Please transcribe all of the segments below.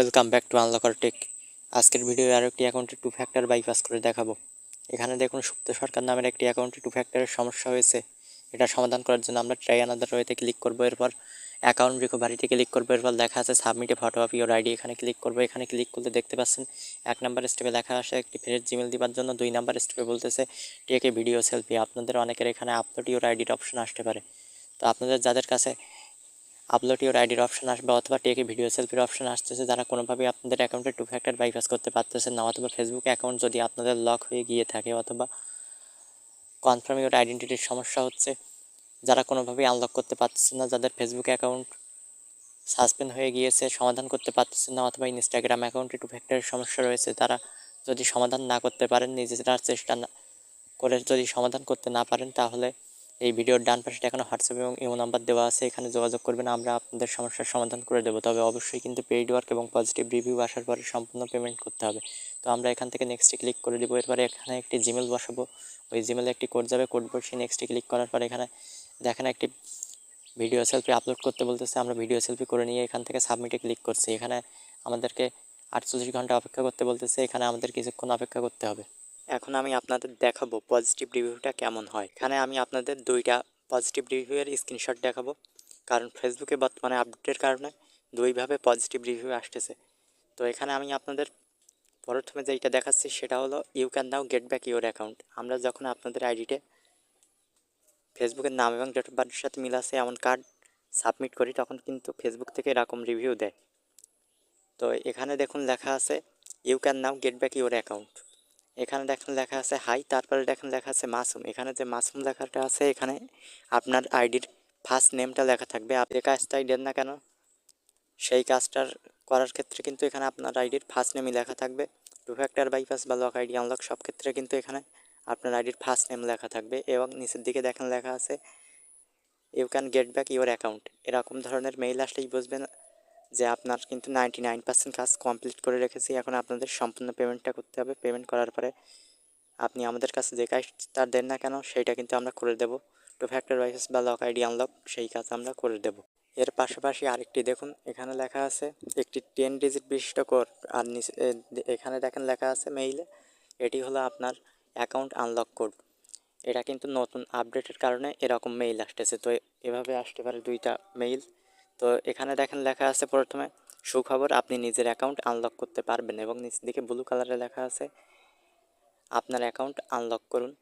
Welcome back to unlocker tech আজকের video আরও একটি অ্যাকাউন্টে টু ফ্যাক্টর বাইপাস করে দেখাবো। এখানে দেখুন, সুপ্ত সরকার নামের একটি অ্যাকাউন্টে টু ফ্যাক্টরের সমস্যা হয়েছে। এটা সমাধান করার জন্য আমরা ট্রাই আনাদার ওয়েতে ক্লিক করব। এরপর অ্যাকাউন্ট রিকভারিতে ক্লিক করব। এরপর লেখা আছে সাবমিটে ফটো অফ ইউর আইডি এখানে ক্লিক করব। এখানে ক্লিক করলে দেখতে পাচ্ছেন, এক নাম্বার স্টেপে লেখা আসে, একটি ফের জিমেল দিবার জন্য দুই নাম্বার স্টেপে বলতেছে টেকে ভিডিও সেলফি আপনাদের অনেকের এখানে আপলোড ইউর আইডির অপশন আসতে পারে। তো আপনাদের, যাদের কাছে আপলোড ইউর আইডির অপশন আসবে অথবা টেকে ভিডিও সেলফির অপশন আসতেছে, যারা কোনোভাবেই আপনাদের অ্যাকাউন্টে টু ফ্যাক্টর বাইপাস করতে পারতেছেন না, অথবা ফেসবুক অ্যাকাউন্ট যদি আপনাদের লক হয়ে গিয়ে থাকে অথবা কনফার্ম ইউর আইডেন্টিটির সমস্যা হচ্ছে, যারা কোনোভাবেই আনলক করতে পারতেছেন না, যাদের ফেসবুক অ্যাকাউন্ট সাসপেন্ড হয়ে গিয়েছে, সমাধান করতে পারতেছেন না, অথবা ইনস্টাগ্রাম অ্যাকাউন্টে টু ফ্যাক্টরের সমস্যা রয়েছে, তারা যদি সমাধান না করতে পারেন, নিজেরা চেষ্টা করে যদি সমাধান করতে না পারেন, তাহলে এই ভিডিওর ডান পাশে এখানে হোয়াটসঅ্যাপ এবং ইমো নাম্বার দেওয়া আছে, এখানে যোগাযোগ করবেন, আমরা আপনাদের সমস্যার সমাধান করে দেবো। তবে অবশ্যই কিন্তু পেইড ওয়ার্ক এবং পজিটিভ রিভিউ আসার পরে সম্পূর্ণ পেমেন্ট করতে হবে। তো আমরা এখান থেকে নেক্সটে ক্লিক করে দেবো। এরপরে এখানে একটি জিমেল বসাবো। ওই জিমেলে একটি কোড যাবে। কোড বসিয়ে নেক্সটে ক্লিক করার পরে এখানে দেখেন একটি ভিডিও সেলফি আপলোড করতে বলতেছে। আমরা ভিডিও সেলফি করে নিয়ে এখান থেকে সাবমিটে ক্লিক করছি। এখানে আমাদেরকে আটচল্লিশ ঘণ্টা অপেক্ষা করতে বলতেছে। এখানে আমাদের কিছুক্ষণ অপেক্ষা করতে হবে। এখন আমি আপনাদের দেখাবো পজিটিভ রিভিউটা কেমন হয়। এখানে আমি আপনাদের দুইটা পজিটিভ রিভিউয়ের স্ক্রিনশট দেখাবো। কারণ ফেসবুকে বর্তমানে আপডেটের কারণে দুইভাবে পজিটিভ রিভিউ আসতেছে। তো এখানে আমি আপনাদের প্রথমে যেইটা দেখাচ্ছি সেটা হলো you can now get back your account আমরা যখন আপনাদের আইডিতে ফেসবুকের নাম এবং ডেট অফ বার্থের সাথে মিল আছে এমন কার্ড সাবমিট করি, তখন কিন্তু ফেসবুক থেকে এরকম রিভিউ দেয়। তো এখানে দেখুন লেখা আছে you can now get back your account এখানে দেখেন লেখা আছে হাই, তারপরে দেখেন লেখা আছে মাসুম। এখানে যে মাসুম লেখাটা আছে, এখানে আপনার আইডির ফার্স্ট নেমটা লেখা থাকবে। আপনি কাজটাই দেন না কেন, সেই কাজটার করার ক্ষেত্রে কিন্তু এখানে আপনার আইডির ফার্স্ট নেমই লেখা থাকবে। টু ফ্যাক্টর বাইপাস বা লক আইডি আনলক সব ক্ষেত্রে কিন্তু এখানে আপনার আইডির ফার্স্ট নেম লেখা থাকবে এবং নিচের দিকে দেখেন লেখা আছে you can get back your account এরকম ধরনের মেইল আসলেই বুঝবেন যে আপনার কিন্তু নাইনটি নাইন পার্সেন্ট কাজ কমপ্লিট করে রেখেছি, এখন আপনাদের সম্পূর্ণ পেমেন্টটা করতে হবে। পেমেন্ট করার পরে আপনি আমাদের কাছে যে কাজটা দেন না কেন, সেইটা কিন্তু আমরা করে দেবো। টু ফ্যাক্টর ওয়াইসেস বা লক আইডি আনলক সেই কাজ আমরা করে দেবো। এর পাশাপাশি আরেকটি দেখুন, এখানে লেখা আছে একটি টেন ডিজিট বিশিষ্ট কোড আর এখানে দেখেন লেখা আছে মেইলে এটি হলো আপনার অ্যাকাউন্ট আনলক কোড এটা কিন্তু নতুন আপডেটের কারণে এরকম মেইল আসতেছে। তো এভাবে আসতে পারে দুইটা মেইল তো এখানে দেখেন লেখা আছে প্রথমে, সুখবর, আপনি নিজের অ্যাকাউন্ট আনলক করতে পারবেন এবং নিচের দিকে ব্লু কালারে লেখা আছে, আপনার অ্যাকাউন্ট আনলক করুন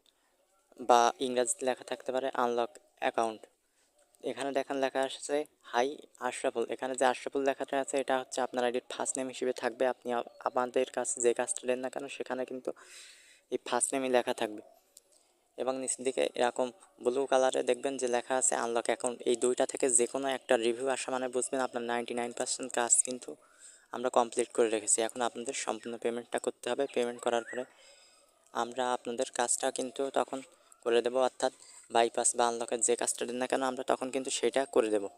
বা ইংরাজিতে লেখা থাকতে পারে আনলক অ্যাকাউন্ট এখানে দেখেন লেখা আসছে হাই আশরাফুল এখানে যে আশরাফুল লেখাটা আছে, এটা হচ্ছে আপনার আইডির ফার্স্ট নেম হিসেবে থাকবে। আপনি আমাদের কাছে যে কাজটা দেন না কেন, সেখানে কিন্তু এই ফার্স্ট নেমই লেখা থাকবে। এবং নিচের দিকে এরকম ব্লু কালারে দেখবেন যে লেখা আছে আনলক অ্যাকাউন্ট এই দুইটা থেকে যে কোনো একটা রিভিউ আসা মানে বুঝবেন আপনার নাইনটি নাইন পার্সেন্ট কাজ কিন্তু আমরা কমপ্লিট করে রেখেছি। এখন আপনাদের সম্পূর্ণ পেমেন্টটা করতে হবে। পেমেন্ট করার পরে আমরা আপনাদের কাজটা কিন্তু তখন করে দেবো। অর্থাৎ বাইপাস বা আনলকের যে কাজটা দেন না কেন আমরা তখন কিন্তু সেটা করে দেবো।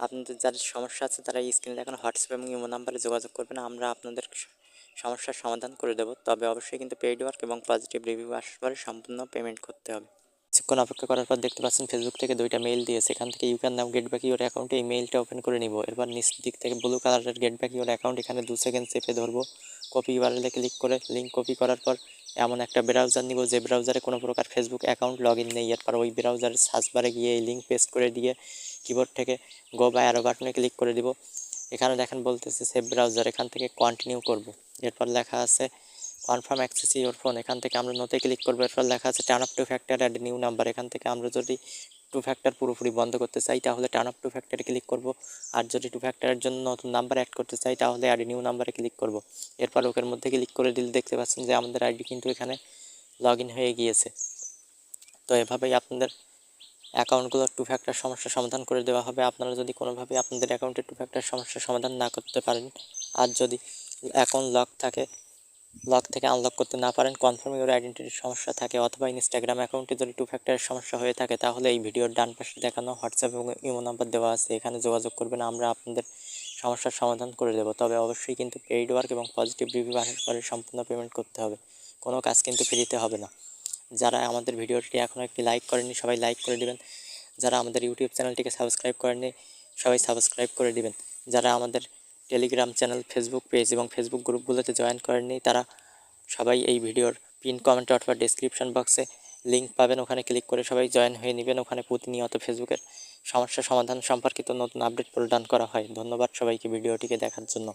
আপনাদের যাদের সমস্যা আছে তারা স্ক্রিনে এখন হোয়াটসঅ্যাপ এবং ইমো নাম্বারে যোগাযোগ করবেন। আমরা আপনাদের সমস্যার সমাধান করে দেবো। তবে অবশ্যই কিন্তু পেইড ওয়ার্ক এবং পজিটিভ রিভিউ আসার পরে সম্পূর্ণ পেমেন্ট করতে হবে। কিছুক্ষণ অপেক্ষা করার পর দেখতে পাচ্ছেন ফেসবুক থেকে দুইটা মেইল দিয়েছে। এখান থেকে you can now get back your অ্যাকাউন্টে এই মেইলটা ওপেন করে নিব। এরপর নিচ দিক থেকে ব্লু কালারের গেট ব্যাক ইউর অ্যাকাউন্ট এখানে দু সেকেন্ড চেপে ধরবো। কপি ইউআরএলে ক্লিক করে লিঙ্ক কপি করার পর এমন একটা ব্রাউজার নিব। যে ব্রাউজারে কোনো প্রকার ফেসবুক অ্যাকাউন্ট লগ ইন নেই। এরপর ওই ব্রাউজারের সার্চ বারে গিয়ে এই লিঙ্ক পেস্ট করে দিয়ে কিবোর্ড থেকে গো বা অ্যারো বাটনে ক্লিক করে দিব। এখানে দেখেন বলতেছে সেভ ব্রাউজার এখান থেকে কন্টিনিউ করব। এরপর লেখা আছে কনফার্ম অ্যাক্সেস ইউর ফোন এখান থেকে আমরা নোতে ক্লিক করব। এরপর লেখা আছে turn up two factor add new number এখান থেকে আমরা যদি টু ফ্যাক্টর পুরোপুরি বন্ধ করতে চাই, তাহলে টার্ন আপ টু ফ্যাক্টরে ক্লিক করব। আর যদি টু ফ্যাক্টরের জন্য নতুন নাম্বার অ্যাড করতে চাই, তাহলে অ্যাড নিউ নাম্বারে ক্লিক করব। এরপর ওকের মধ্যে ক্লিক করে দিলে দেখতে পাচ্ছেন যে আমাদের আইডি কিন্তু এখানে লগ হয়ে গিয়েছে। তো এভাবেই আপনাদের অ্যাকাউন্টগুলো টু ফ্যাক্টর সমস্যার সমাধান করে দেওয়া হবে। আপনারা যদি কোনোভাবে আপনাদের অ্যাকাউন্টে টু ফ্যাক্টর সমস্যার সমাধান না করতে পারেন, আর যদি অ্যাকাউন্ট লক থাকে, লক থেকে আনলক করতে না পারেন কনফার্ম ইউর আইডেন্টিটির সমস্যা থাকে, অথবা ইনস্টাগ্রাম অ্যাকাউন্টে যদি টু ফ্যাক্টরের সমস্যা হয়ে থাকে, তাহলে এই ভিডিওর ডান পাশে দেখানো হোয়াটসঅ্যাপ এবং ইমো নাম্বার দেওয়া আছে, এখানে যোগাযোগ করবেন, আমরা আপনাদের সমস্যার সমাধান করে দেবো। তবে অবশ্যই কিন্তু পেইড ওয়ার্ক এবং পজিটিভ রিভিউ আসার পরে সম্পূর্ণ পেমেন্ট করতে হবে, কোনো কাজ কিন্তু ফ্রিতে হবে না। যারা আমাদের ভিডিওটি এখনও একটি লাইক করেনি সবাই লাইক করে দিবেন। যারা আমাদের ইউটিউব চ্যানেলটিকে সাবস্ক্রাইব করেনি সবাই সাবস্ক্রাইব করে দিবেন। যারা আমাদের টেলিগ্রাম চ্যানেল ফেসবুক পেজ এবং ফেসবুক গ্রুপগুলোতে জয়েন করেননি, তারা সবাই এই ভিডিওর পিন কমেন্ট অথবা ডিসক্রিপশন বক্সে লিঙ্ক পাবেন। ওখানে ক্লিক করে সবাই জয়েন হয়ে নেবেন। ওখানে প্রতিনিয়ত ফেসবুকের সমস্যা সমাধান সম্পর্কিত নতুন আপডেট প্রদান করা হয়। ধন্যবাদ সবাইকে ভিডিওটিকে দেখার জন্য।